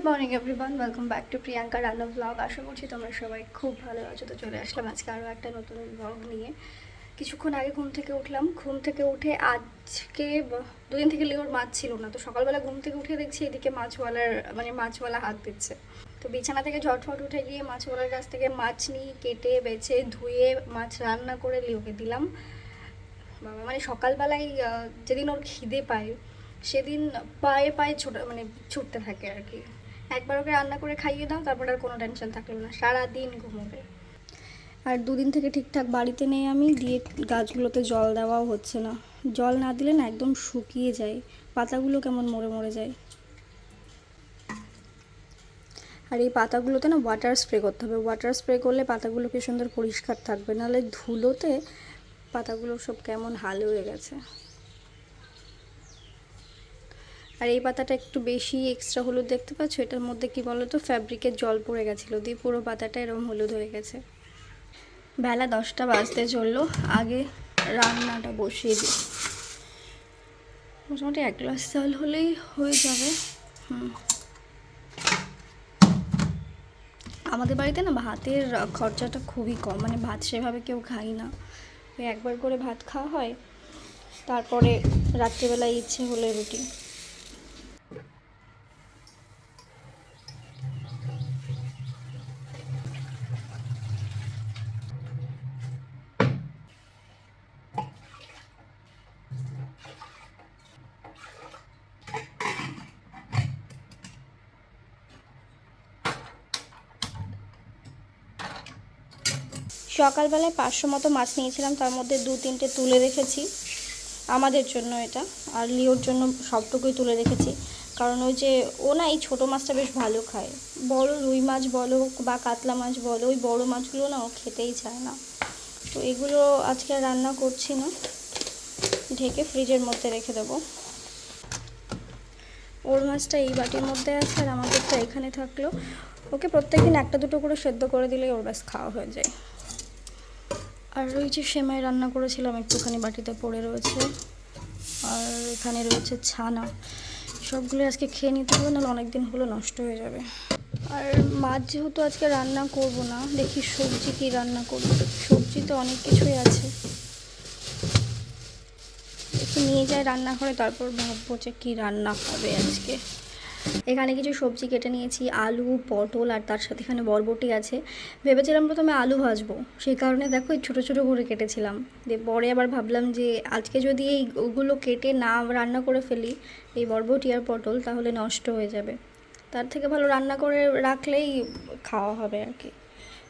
Good morning everyone welcome back to Priyanka রান্না blog আশা করছি তোমরা সবাই খুব ভালো আছো। তো চলে আসলাম আজকে আরও একটা নতুন ব্লগ নিয়ে। কিছুক্ষণ আগে ঘুম থেকে উঠলাম। ঘুম থেকে উঠে আজকে দুদিন থেকে লিওর মাছ ছিল না। তো সকালবেলা ঘুম থেকে উঠে দেখছি এদিকে মাছওয়ালার মানে মাছওয়ালা হাত দিচ্ছে। তো বিছানা থেকে ঝটফট উঠে গিয়ে মাছওয়ালার কাছ থেকে মাছ নিয়ে কেটে, বেছে, ধুয়ে মাছ রান্না করে লিওকে দিলাম। বাবা মানে সকালবেলায় যেদিন ওর খিদে পায়, সেদিন পায়ে পায়ে ছোট মানে ছুটতে থাকে আর কি। একবার ওকে রান্না করে খাইয়ে দাও, তারপর আর কোনো টেনশন থাকল না। সারাদিন ঘুমোবে। আর দুদিন থেকে ঠিকঠাক বাড়িতে নেই আমি, দিয়ে গাছগুলোতে জল দেওয়াও হচ্ছে না। জল না দিলে না একদম শুকিয়ে যায়। পাতাগুলো কেমন মরে মরে যায়। আর এই পাতাগুলোতে না ওয়াটার স্প্রে করতে হবে। ওয়াটার স্প্রে করলে পাতাগুলো কি সুন্দর পরিষ্কার থাকবে? নাহলে ধুলোতে পাতাগুলো সব কেমন হাল হয়ে গেছে। আর এই পাতাটা একটু বেশি এক্সট্রা হলুদ দেখতে পাচ্ছ? এটার মধ্যে কি বলো তো ফ্যাব্রিকের জল পড়ে গেছিল দিয়ে পুরো পাতাটা এরকম হলুদ হয়ে গেছে। বেলা দশটা বাজতে চলল। আগে রান্নাটা বসিয়ে দিই। মোটামুটি এক গ্লাস চাল হলেই হয়ে যাবে। হুম। আমাদের বাড়িতে না ভাতের খরচাটা খুবই কম। মানে ভাত সেভাবে কেউ খাই না। একবার করে ভাত খাওয়া হয়, তারপরে রাত্রিবেলায় ইচ্ছে হলে রুটি। সকালবেলায় পাঁচশো মতো মাছ নিয়েছিলাম, তার মধ্যে দু, তিনটে তুলে রেখেছি। আমাদের জন্য এটা, আর লিওর জন্য সবটুকুই তুলে রেখেছি। কারণ ওই যে, ও না এই ছোটো মাছটা বেশ ভালো খায়। বড় রুই মাছ বলো বা কাতলা মাছ বলো, ওই বড় মাছগুলো না ও খেতেই চায় না। তো এগুলো আজকে রান্না করছি না। ঢেকে ফ্রিজের মধ্যে রেখে দেবো। ওর মাছটা এই বাটির মধ্যে আছে, আর আমাদেরটা এখানে থাকল। ওকে প্রত্যেকদিন একটা দুটো করে সেদ্ধ করে দিলেই ওর ব্যাস খাওয়া হয়ে যায়। আর ওই যে সেমাই রান্না করেছিলাম, একটুখানি বাটিতে পড়ে রয়েছে। আর এখানে রয়েছে ছানা। সবগুলো আজকে খেয়ে নিতে হবে, নাহলে অনেক দিন হলো নষ্ট হয়ে যাবে। আর মাছ যেহেতু আজকে রান্না করব না, দেখি সবজি কি রান্না করব। সবজি তো অনেক কিছুই আছে। একটু নিয়ে যাই রান্নাঘরে, তারপর ভাববো যে কী রান্না হবে আজকে। এখানে কিছু সবজি কেটে নিয়েছি, আলু, পটল আর তার সাথে এখানে বরবটি আছে। ভেবেছিলাম প্রথমে আলু ভাজবো, সেই কারণে দেখো ছোটো ছোটো করে কেটেছিলাম। দিয়ে পরে আবার ভাবলাম যে আজকে যদি এই ওগুলো কেটে না রান্না করে ফেলি, এই বরবটি আর পটল, তাহলে নষ্ট হয়ে যাবে। তার থেকে ভালো রান্না করে রাখলেই খাওয়া হবে আর কি।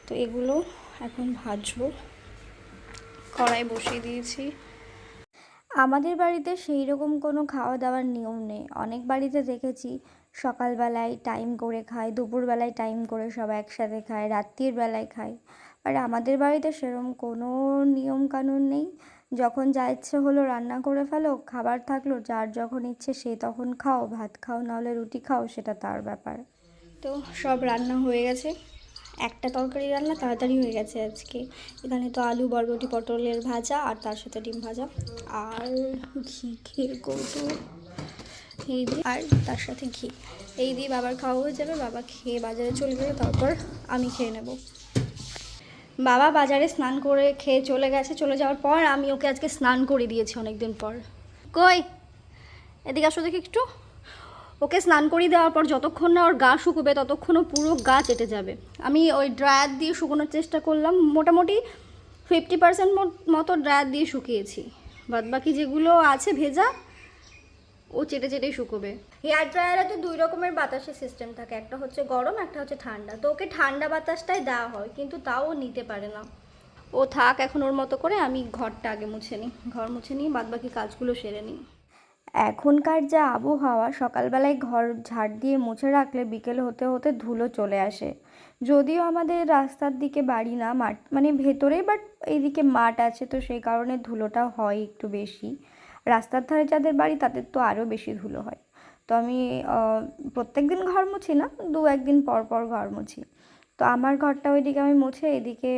তো এগুলো এখন ভাজবো। কড়াই বসিয়ে দিয়েছি। আমাদের বাড়িতে সেই রকম কোনো খাওয়া দাওয়ার নিয়ম নেই। অনেক বাড়িতে দেখেছি সকালবেলায় টাইম করে খায়, দুপুরবেলায় টাইম করে সবাই একসাথে খায় রাত্রির বেলায় খায়। আর আমাদের বাড়িতে সেরকম কোনো নিয়ম কানুন নেই। যখন যা ইচ্ছে হলো রান্না করে ফেলো, খাবার থাকল, যার যখন ইচ্ছে সে তখন খাও, ভাত খাও, নাহলে রুটি খাও, সেটা তার ব্যাপার। তো সব রান্না হয়ে গেছে। একটা তরকারি রান্না তাড়াতাড়ি হয়ে গেছে আজকে। এখানে তো আলু, বরবটি, পটলের ভাজা আর তার সাথে ডিম ভাজা। আর ঘি খেয়ে কৌটো। এই দিয়ে আর তার সাথে ঘি। এই দিয়ে বাবার খাওয়া হয়ে যাবে, বাবা খেয়ে বাজারে চলে গেলে তারপর আমি খেয়ে নেব। বাবা বাজারে স্নান করে খেয়ে চলে গেছে, চলে যাওয়ার পর আমি ওকে আজকে স্নান করে দিয়েছি অনেকদিন পর। কই? এদিকে আসো দেখি একটু। ওকে স্নান করিয়ে দেওয়ার পর যতক্ষণ না ওর গা শুকোবে ততক্ষণও পুরো গা চেটে যাবে। আমি ওই ড্রায়ার দিয়ে শুকোনোর চেষ্টা করলাম, মোটামুটি ফিফটি পার্সেন্ট মতো ড্রায়ার দিয়ে শুকিয়েছি। বাদ বাকি যেগুলো আছে ভেজা ও চেটে চেটেই শুকোবে। হেয়ার ড্রায়ারে তো দুই রকমের বাতাসের সিস্টেম থাকে একটা হচ্ছে গরম একটা হচ্ছে ঠান্ডা। তো ওকে ঠান্ডা বাতাসটাই দেওয়া হয় কিন্তু তাও ও নিতে পারে না। ও থাক এখন ওর মতো করে আমি ঘরটা আগে মুছে নিই। ঘর মুছে নিই বাদ বাকি কাজগুলো সেরে নিই। এখনকার যা আবহাওয়া সকালবেলায় ঘর ঝাড় দিয়ে মুছে রাখলে বিকেল হতে হতে ধুলো চলে আসে। যদিও আমাদের রাস্তার দিকে বাড়ি না মাঠ মানে ভেতরে বাট এইদিকে মাঠ আছে তো সেই কারণে ধুলোটা হয় একটু বেশি। রাস্তার ধারে যাদের বাড়ি, তাদের তো আরও বেশি ধুলো হয়। তো আমি প্রত্যেক দিন ঘর মুছি না দু একদিন পর পর ঘর মুছি। তো আমার ঘরটা ওইদিকে আমি মুছে, এদিকে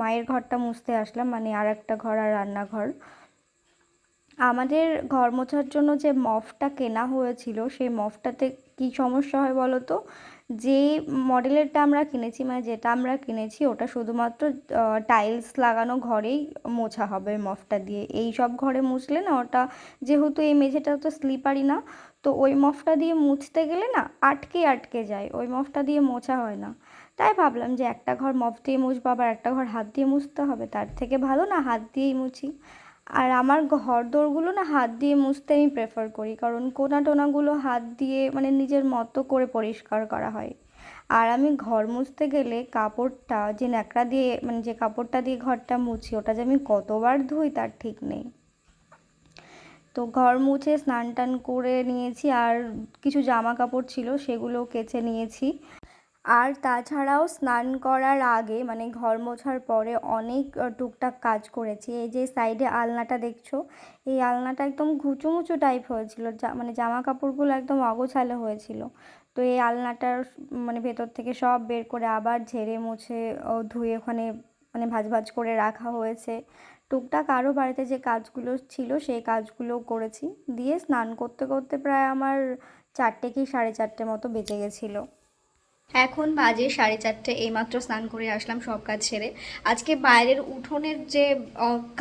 মায়ের ঘরটা মুছতে আসলাম মানে আর একটা ঘর আর রান্নাঘর। আমাদের ঘর মোছার জন্য যে মফটা কেনা হয়েছিল, সেই মফটাতে কী সমস্যা হয় বলো তো? যে মডেলেরটা আমরা কিনেছি মানে যেটা আমরা কিনেছি, ওটা শুধুমাত্র টাইলস লাগানো ঘরেই মোছা হবে মফটা দিয়ে। এই সব ঘরে মুছলে না, ওটা যেহেতু এই মেঝেটা তো স্লিপারি না, তো ওই মফটা দিয়ে মুছতে গেলে না, আটকে আটকে যায়, ওই মফটা দিয়ে মোছা হয় না। তাই ভাবলাম যে একটা ঘর মফ দিয়ে মুছবো, আবার একটা ঘর হাত দিয়ে মুছতে হবে, তার থেকে ভালো না হাত দিয়েই মুছি। আর আমার ঘর দোরগুলো না হাত দিয়ে মুছতে আমি প্রেফার করি, কারণ কোনা টোনাগুলো হাত দিয়ে মানে নিজের মতো করে পরিষ্কার করা হয়। আর আমি ঘর মুছতে গেলে কাপড়টা যে ন্যাকড়া দিয়ে মানে যে কাপড়টা দিয়ে ঘরটা মুছি, ওটা যে আমি কতবার ধুই তার ঠিক নেই। তো ঘর মুছে স্নান টান করে নিয়েছি, আর কিছু জামা কাপড় ছিল সেগুলো কেচে নিয়েছি। আর তাছাড়াও স্নান করার আগে মানে ঘর মোছার পরে অনেক টুকটাক কাজ করেছি। এই যে সাইডে আলনাটা দেখছ, এই আলনাটা একদম ঘুচুমুচু টাইপ হয়েছিল। মানে জামা কাপড়গুলো একদম অগোছালো হয়েছিল। তো এই আলনাটার মানে ভেতর থেকে সব বের করে আবার ঝেড়ে মুছে, ও ধুয়ে ওখানে মানে ভাঁজ ভাঁজ করে রাখা হয়েছে। টুকটাক আরও বাড়িতে যে কাজগুলো ছিল, সেই কাজগুলো করেছি। দিয়ে স্নান করতে করতে প্রায় আমার চারটে কি সাড়ে চারটে মতো বেঁচে গেছিল। এখন বাজে সাড়ে চারটে, এইমাত্র স্নান করে আসলাম সব কাজ ছেড়ে আজকে বাইরের উঠোনের যে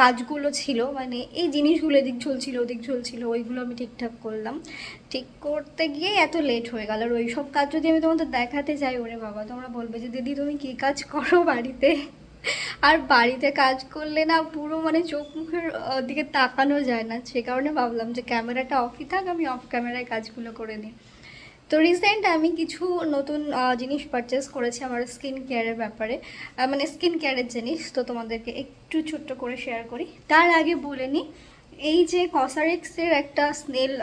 কাজগুলো ছিল মানে এই জিনিসগুলো এদিক ঝুলছিল, ওদিক ঝুলছিল, ওইগুলো আমি ঠিকঠাক করলাম। ঠিক করতে গিয়ে এত লেট হয়ে গেল, আর ওই সব কাজ যদি আমি তোমাদের দেখাতে যাই, ওরে বাবা, তোমরা বলবে যে, দিদি, তুমি কী কাজ করো বাড়িতে? আর বাড়িতে কাজ করলে না পুরো মানে চোখ মুখের দিকে তাকানো যায় না। সে কারণে ভাবলাম যে, ক্যামেরাটা অফই থাক, আমি অফ ক্যামেরায় কাজগুলো করে নিই। তো রিসেন্ট আমি কিছু নতুন জিনিস পারচেস করেছি আমার স্কিন কেয়ারের ব্যাপারে। মানে স্কিন কেয়ারের জিনিস, তো তোমাদেরকে একটু ছোট্ট করে শেয়ার করি। তার আগে বলে নিই এই যে কসারেক্সের একটা snail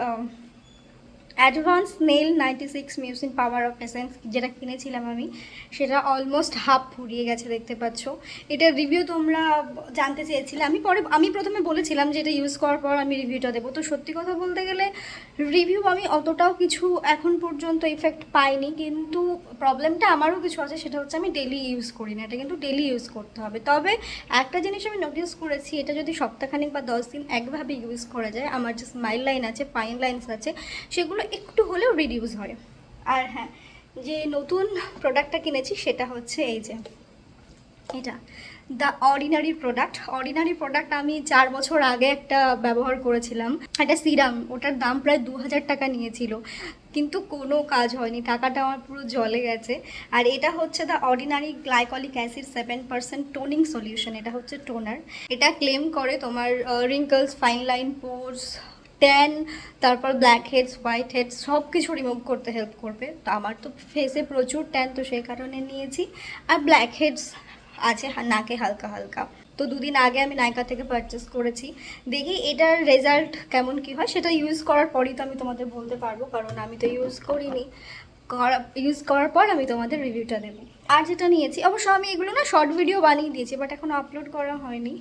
advance nail ninety six mucin power of essence যেটা কিনেছিলাম আমি, সেটা অলমোস্ট হাফ ফুরিয়ে গেছে, দেখতে পাচ্ছ। এটার রিভিউ তোমরা জানতে চেয়েছিলে। আমি পরে, আমি প্রথমে বলেছিলাম যে এটা ইউজ করার পর আমি রিভিউটা দেবো। তো সত্যি কথা বলতে গেলে রিভিউ আমি অতটাও কিছু এখন পর্যন্ত ইফেক্ট পাইনি, কিন্তু প্রবলেমটা আমারও কিছু আছে, সেটা হচ্ছে আমি ডেলি ইউজ করি না। এটা কিন্তু ডেলি ইউজ করতে হবে। তবে একটা জিনিস আমি নোটিস করেছি, এটা যদি সপ্তাহখানিক বা দশ দিন একভাবে ইউজ করা যায়, আমার যে স্মাইল লাইন আছে ফাইন লাইন্স আছে, সেগুলো একটু হলেও রিডিউস হয়। আর হ্যাঁ যে নতুন প্রোডাক্টটা কিনেছি সেটা হচ্ছে এই যে, এটা। The ordinary product ordinary product আমি চার বছর আগে একটা ব্যবহার করেছিলাম। একটা সিরাম ওটার দাম প্রায় দু হাজার টাকা নিয়েছিল। কিন্তু কোনো কাজ হয়নি, টাকাটা আমার পুরো জলে গেছে। আর এটা হচ্ছে the ordinary glycolic acid seven percent toning solution এটা হচ্ছে টোনার এটা ক্লেম করে তোমার wrinkles fine line pores tan তারপর ব্ল্যাক হেডস হোয়াইট হেডস সব কিছু রিমুভ করতে হেল্প করবে। তো আমার তো ফেসে প্রচুর ট্যান তো সেই কারণে নিয়েছি। আর ব্ল্যাক হেডস আছে নাকে হালকা হালকা। তো দুদিন আগে আমি নাইকা থেকে পারচেস করেছি। দেখি এটার রেজাল্ট কেমন কি হয়, সেটা ইউজ করার পরই তো আমি তোমাদের বলতে পারব, কারণ আমি তো ইউজ করিনি। ইউজ করার পর আমি তোমাদের রিভিউটা দেবো। আর যেটা নিয়েছি, অবশ্য আমি এগুলো না শর্ট ভিডিও বানিয়ে দিয়েছি বাট এখনও আপলোড করা হয়নি।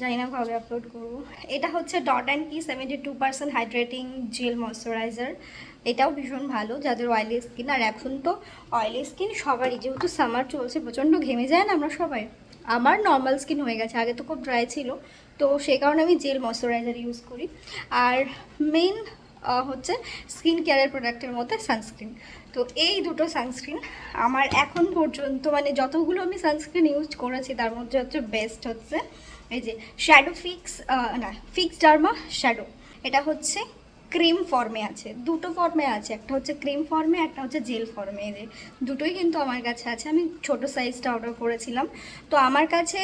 জানি না কবে আপলোড করব। এটা হচ্ছে dot and key seventy two percent hydrating gel moisturiser এটাও ভীষণ ভালো, যাদের অয়েলি স্কিন আর এখন তো অয়েলি স্কিন সবারই, যেহেতু সামার চলছে, প্রচণ্ড ঘেমে যায় না আমরা সবাই। আমার নর্মাল স্কিন হয়ে গেছে, আগে তো খুব ড্রাই ছিল, তো সেই কারণে আমি জেল ময়শ্চারাইজার ইউজ করি। আর মেন হচ্ছে স্কিন কেয়ারের প্রোডাক্টের মধ্যে সানস্ক্রিন তো এই দুটো সানস্ক্রিন আমার এখন পর্যন্ত মানে যতগুলো আমি সানস্ক্রিন ইউজ করেছি, তার মধ্যে হচ্ছে বেস্ট হচ্ছে এই যে শ্যাডো ফিক্স না ফিক্স ডার্মা শ্যাডো এটা হচ্ছে ক্রিম ফর্মে আছে। দুটো ফর্মে আছে। একটা হচ্ছে ক্রিম ফর্মে একটা হচ্ছে জেল ফর্মে যে দুটোই কিন্তু আমার কাছে আছে। আমি ছোট সাইজটা অর্ডার করেছিলাম। তো আমার কাছে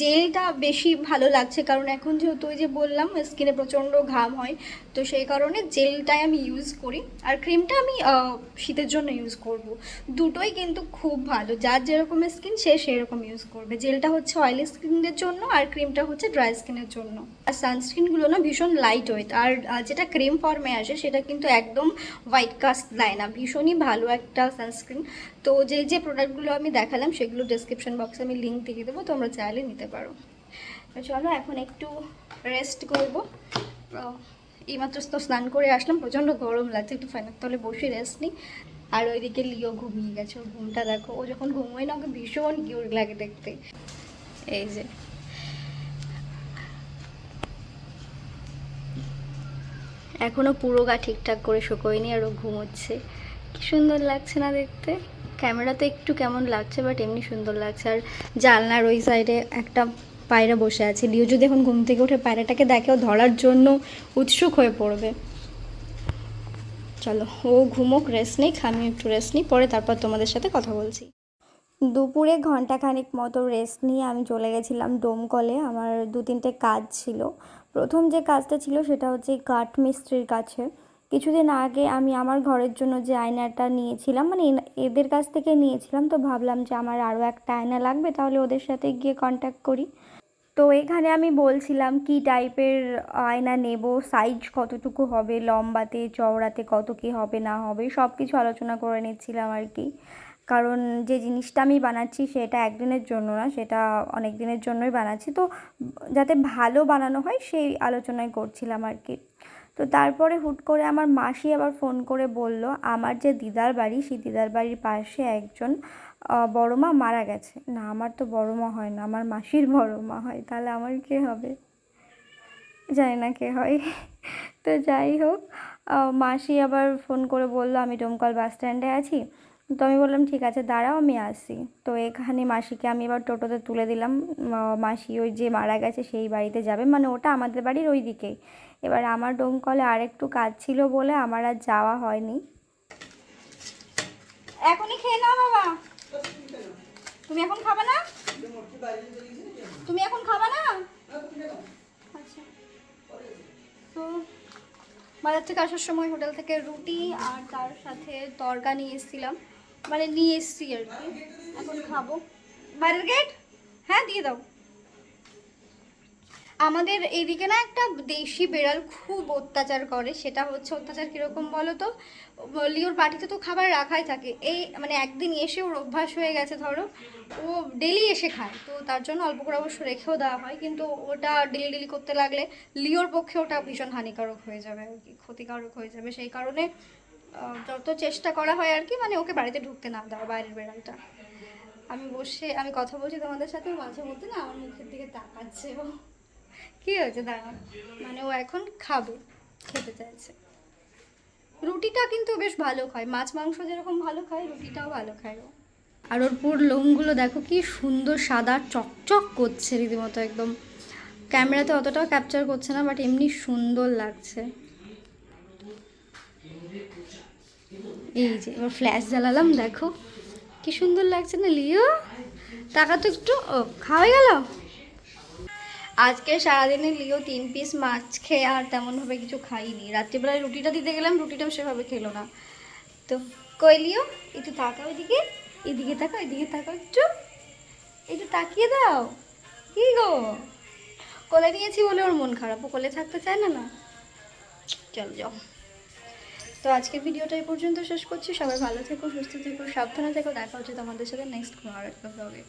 জেলটা বেশি ভালো লাগছে, কারণ এখন যেহেতু ওই যে বললাম, স্কিনে প্রচণ্ড ঘাম হয়, তো সেই কারণে জেলটাই আমি ইউজ করি। আর ক্রিমটা আমি শীতের জন্য ইউজ করব। দুটোই কিন্তু খুব ভালো, যার যেরকম স্কিন সে সেরকম ইউজ করবে। জেলটা হচ্ছে অয়েলি স্কিনের জন্য, আর ক্রিমটা হচ্ছে ড্রাই স্কিনের জন্য। আর সানস্ক্রিনগুলো না ভীষণ লাইট ওয়েট আর যেটা ক্রিম ফর্মে আসে, সেটা কিন্তু একদম হোয়াইট কাস্ট দেয় না। ভীষণই ভালো একটা সানস্ক্রিন তো যে যে প্রোডাক্টগুলো আমি দেখালাম, সেগুলো ডেসক্রিপশন বক্সে আমি লিঙ্ক দিয়ে দেবো, তোমরা চাইলে নিতে পারো। চলো, এখন একটু রেস্ট করব। এইমাত্র তো স্নান করে আসলাম, প্রচণ্ড গরম লাগছে, একটু ফ্যানের তলে বসে রেস্ট নিই। আর ওইদিকে লিও ঘুমিয়ে গেছে, ওর ঘুমটা দেখো, ও যখন ঘুমোয় না, ওকে ভীষণ কিউট লাগে দেখতে। এই যে। এখনও পুরো গা ঠিকঠাক করে শুকোয়নি, আর ও ঘুমোচ্ছে। কি সুন্দর লাগছে না দেখতে? ক্যামেরাতে একটু কেমন লাগছে, বাট এমনি সুন্দর লাগছে। আর জানলার ওই সাইডে একটা পায়রা বসে আছে। লিও যদি এখন ঘুম থেকে উঠে পায়রাটাকে দেখে ও ধরার জন্য উৎসুক হয়ে পড়বে। চলো, ও ঘুমোক রেস্ট নিক আমি একটু রেস্ট নিই, পরে তারপর তোমাদের সাথে কথা বলছি। দুপুরে ঘন্টাখানিক মতো রেস্ট নিয়ে আমি চলে গেছিলাম ডোমকলে আমার দু তিনটে কাজ ছিল। প্রথম যে কাজটা ছিল, সেটা হচ্ছে কাঠ মিস্ত্রির কাছে। কিছুদিন আগে আমি আমার ঘরের জন্য যে আয়নাটা নিয়েছিলাম মানে এদের কাছ থেকে নিয়েছিলাম, তো ভাবলাম যে আমার আরও একটা আয়না লাগবে, তাহলে ওদের সাথে গিয়ে কন্ট্যাক্ট করি। তো এখানে আমি বলছিলাম কি টাইপের আয়না নেব সাইজ কতটুকু হবে, লম্বাতে, চওড়াতে কত কি হবে, না হবে সব কিছু আলোচনা করে নিচ্ছিলাম আর কি। কারণ যে জিনিসটা আমি বানাচ্ছি সেটা একদিনের জন্য না, সেটা অনেক দিনের জন্যই বানাচ্ছি, তো যাতে ভালো বানানো হয় সেই আলোচনায় করছিলাম আর কি। তো তারপরে হুট করে আমার মাসি আবার ফোন করে বলল, আমার যে দিদার বাড়ি, সেই দিদার বাড়ির পাশে একজন বড় মা মারা গেছে। না, আমার তো বড় মা হয় না, আমার মাসির বড় মা হয়, তাহলে আমার কে হবে? জানি না কে হয়। তো যাই হোক মাসি আবার ফোন করে বলল, আমি ডোমকল বাস স্ট্যান্ডে আছি। তো আমি বললাম, ঠিক আছে, দাঁড়াও, আমি আসি। তো এখানে মাসিকে আমি এবার টোটোতে তুলে দিলাম। মাসি ওই যে মারা গেছে, সেই বাড়িতে যাবে মানে ওটা আমাদের বাড়ির ওই দিকেই। এবার আমার ডোমকলে আরেকটু কাজ ছিল বলে আমার আর যাওয়া হয়নি। এখনই খেয়ে নাও বাবা। তুমি এখন খাবে না? তুমি এখন খাবে না? আচ্ছা। তো বাজার থেকে আসার সময় হোটেল থেকে রুটি আর তার সাথে তরকা নিয়ে এসেছিলাম। মানে নিয়ে এসেছি আর কি। এখন খাব। বাইরের গেট হ্যাঁ দিয়ে দাও। আমাদের এইদিকে না একটা দেশি বেড়াল খুব অত্যাচার করে, সেটা হচ্ছে অত্যাচার কীরকম বলো তো লিওর বাটিতে তো খাবার রাখাই থাকে। এই মানে একদিন এসে ওর অভ্যাস হয়ে গেছে ধরো, ও ডেলি এসে খায়, তো তার জন্য অল্প করে অবশ্য রেখেও দেওয়া হয়, কিন্তু ওটা ডেলি ডেলি করতে লাগলে লিওর পক্ষে ওটা ভীষণ হানিকারক হয়ে যাবে আর কি, ক্ষতিকারক হয়ে যাবে। সেই কারণে যত চেষ্টা করা হয় আর কি মানে ওকে বাড়িতে ঢুকতে না দেওয়া বাইরের বেড়ালটা। আমি বসে, আমি কথা বলছি তোমাদের সাথে, মাঝে মধ্যে না আমার মুখের দিকে তাকাচ্ছে কি হয়েছে? দাঁড়া মানে ও এখন খাবে, খেতে চাইছে। রুটিটা কিন্তু বেশ ভালো খায়। মাছ, মাংস যেরকম ভালো খায়, রুটিটাও ভালো খায় ও। আর ওর পুর লোমগুলো দেখো কি সুন্দর সাদা চকচক করছে রীতিমতো একদম। ক্যামেরাতে অতটাও ক্যাপচার করছে না বাট এমনি সুন্দর লাগছে। এই যে, এবার ফ্ল্যাশ জ্বালালাম, দেখো। কি সুন্দর লাগছে না, লিও? টাকা তো একটু, ও খাওয়া গেল? আজকে সারাদিনে লিও তিন পিস মাছ খেয়ে আর তেমনভাবে কিছু খাইনি। রাত্রিবেলায় রুটিটা দিতে গেলাম, রুটিটাও সেভাবে খেলো না। তো কই লিও? একটু তাকাও এদিকে। এদিকে তাকাও এদিকে তাকাও। একটু একটু তাকিয়ে দাও। কি গো? কোলে নিয়েছি বলে ওর মন খারাপ। ও কোলে থাকতে চায় না না। চল যাও। তো আজকের ভিডিওটা এই পর্যন্ত শেষ করছি। সবাই ভালো থেকো, সুস্থ থেকো, সাবধানে থেকো। দেখা হচ্ছে তোমাদের সাথে নেক্সট কোনো আর একটা ব্লগে